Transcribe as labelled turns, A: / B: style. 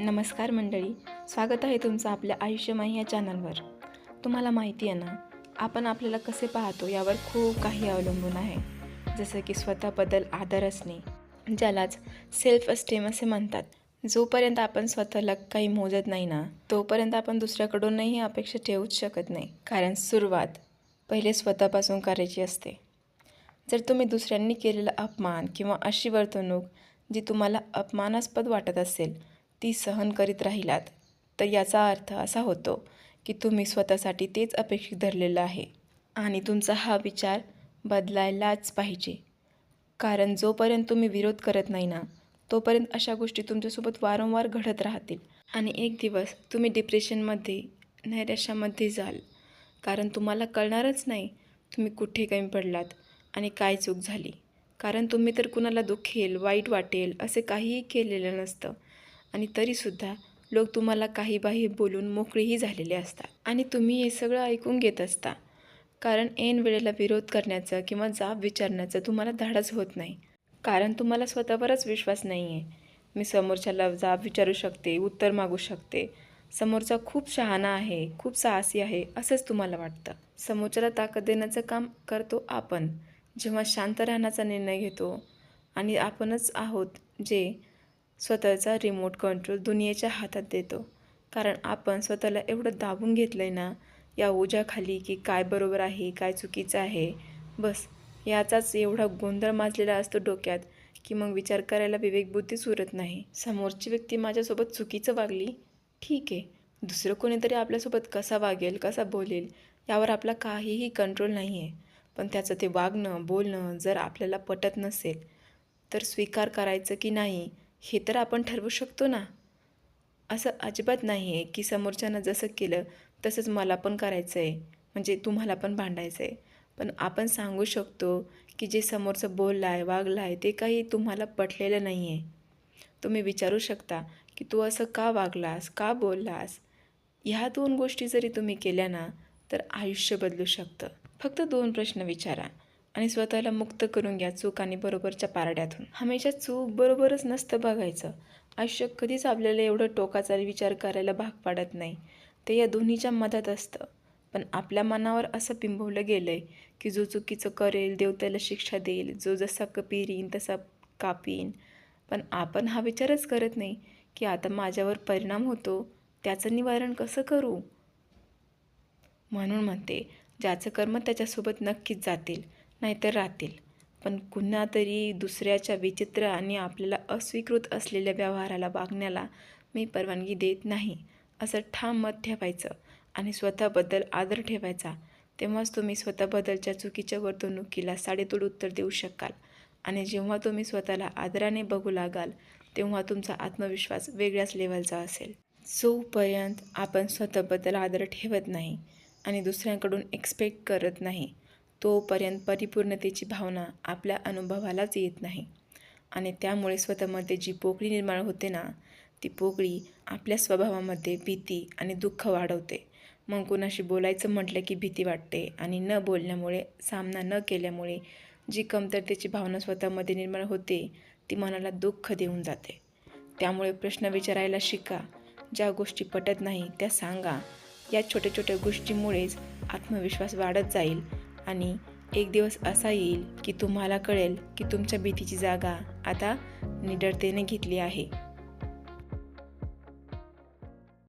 A: नमस्कार मंडळी स्वागत आहे तुमचं आपल्या आयुष्यमय या चॅनलवर. तुम्हाला माहिती आहे ना आपण आपल्याला कसे पाहतो यावर खूप काही अवलंबून आहे. जसं की स्वतःबद्दल आदर असणे ज्यालाच सेल्फ एस्टीम असे म्हणतात. जोपर्यंत आपण स्वतःला काही मोजत नाही ना तोपर्यंत आपण दुसऱ्याकडूनही अपेक्षा ठेवूच शकत नाही. कारण सुरुवात पहिले स्वतःपासून करायची असते. जर तुम्ही दुसऱ्यांनी केलेला अपमान किंवा अशी वर्तणूक जी तुम्हाला अपमानास्पद वाटत असेल ती सहन करीत राहिलात तर याचा अर्थ असा होतो की तुम्ही स्वतःसाठी तेच अपेक्षित धरलेलं आहे आणि तुमचा हा विचार बदलायलाच पाहिजे. कारण जोपर्यंत तुम्ही विरोध करत नाही ना तोपर्यंत अशा गोष्टी तुमच्यासोबत वारंवार घडत राहतील. आणि एक दिवस तुम्ही डिप्रेशनमध्ये नैराश्यामध्ये जाल. कारण तुम्हाला कळणारच नाही तुम्ही कुठे कमी पडलात आणि काय चूक झाली. कारण तुम्ही तर कुणाला दुखेल वाईट वाटेल असे काहीही केलेलं नसतं. आणि तरीसुद्धा लोक तुम्हाला काही बाही बोलून मोकळीही झालेले असतात. आणि तुम्ही हे सगळं ऐकून घेत असता. कारण ऐन वेळेला विरोध करण्याचं किंवा जाब विचारण्याचं तुम्हाला धाडच होत नाही. कारण तुम्हाला स्वतःवरच विश्वास नाही आहे मी समोरच्याला जाब विचारू शकते उत्तर मागू शकते. समोरचा खूप शहाणा आहे खूप साहसी आहे असंच तुम्हाला वाटतं. समोरच्याला ताकद देण्याचं काम करतो आपण. जेव्हा शांत राहण्याचा निर्णय घेतो आणि आपणच आहोत जे स्वतःचा रिमोट कंट्रोल दुनियेच्या हातात देतो. कारण आपण स्वतःला एवढं दाबून घेतलं आहे ना या ओझ्याखाली की काय बरोबर आहे काय चुकीचं आहे बस. याचाच एवढा गोंधळ माजलेला असतो डोक्यात की मग विचार करायला विवेकबुद्धीच उरत नाही. समोरची व्यक्ती माझ्यासोबत चुकीचं वागली? ठीक आहे. दुसरं कोणीतरी आपल्यासोबत कसा वागेल कसा बोलेल यावर आपला काहीही कंट्रोल नाही आहे पण त्याचं ते वागणं बोलणं जर आपल्याला पटत नसेल तर स्वीकार करायचं की नाही हे तर आपण ठरवू शकतो ना. असं अजिबात नाही आहे की समोरच्यानं जसं केलं तसंच मला पण करायचं आहे म्हणजे तुम्हाला पण भांडायचं आहे पण आपण सांगू शकतो की जे समोरचं बोललं आहे वागलं आहे ते काही तुम्हाला पटलेलं नाही आहे तुम्ही विचारू शकता की तू असं का वागलास का बोललास? ह्या दोन गोष्टी जरी तुम्ही केल्या ना तर आयुष्य बदलू शकतं. फक्त दोन प्रश्न विचारा. आणि स्वतःला मुक्त करून घ्या चूक आणि बरोबरच्या पारड्यातून. हमेशा चूक बरोबरच नसतं बघायचं. आयुष्य कधीच आपल्याला एवढं टोकाचा विचार करायला भाग पाडत नाही. ते या दोन्हीच्या मदत असतं. पण आपल्या मनावर असं बिंबवलं गेलं आहे की जो चुकीचं करेल देव त्याला शिक्षा देईल जो जसा कपिरीन तसा कापीन. पण आपण हा विचारच करत नाही की आता माझ्यावर परिणाम होतो त्याचं निवारण कसं करू? म्हणून म्हणते ज्याचं कर्म त्याच्यासोबत नक्कीच जातील नाहीतर राहतील. पण कुन्हा तरी दुसऱ्याच्या विचित्र आणि आपल्याला अस्वीकृत असलेल्या व्यवहाराला वागण्याला मी परवानगी देत नाही असं ठाम मत ठेवायचं आणि स्वतःबद्दल आदर ठेवायचा. तेव्हाच तुम्ही स्वतःबद्दलच्या चुकीच्या वर्तणुकीला साडेतोड उत्तर देऊ शकाल आणि जेव्हा तुम्ही स्वतःला आदराने बघू लागाल तेव्हा तुमचा आत्मविश्वास वेगळ्याच लेवलचा असेल. जोपर्यंत आपण स्वतःबद्दल आदर ठेवत नाही आणि दुसऱ्यांकडून एक्सपेक्ट करत नाही तोपर्यंत परिपूर्णतेची भावना आपल्या अनुभवालाच येत नाही. आणि त्यामुळे स्वतःमध्ये जी पोकळी निर्माण होते ना ती पोकळी आपल्या स्वभावामध्ये भीती आणि दुःख वाढवते. मग कोणाशी बोलायचं म्हटलं की भीती वाटते आणि न बोलण्यामुळे सामना न केल्यामुळे जी कमतरतेची भावना स्वतःमध्ये निर्माण होते ती मनाला दुःख देऊन जाते. त्यामुळे प्रश्न विचारायला शिका. ज्या गोष्टी पटत नाही त्या सांगा. या छोट्या छोट्या गोष्टीमुळेच आत्मविश्वास वाढत जाईल. आणि एक दिवस असा येईल की तुम्हाला कळेल की तुमच्या भीतीची जागा आता निडरतेने घेतली आहे.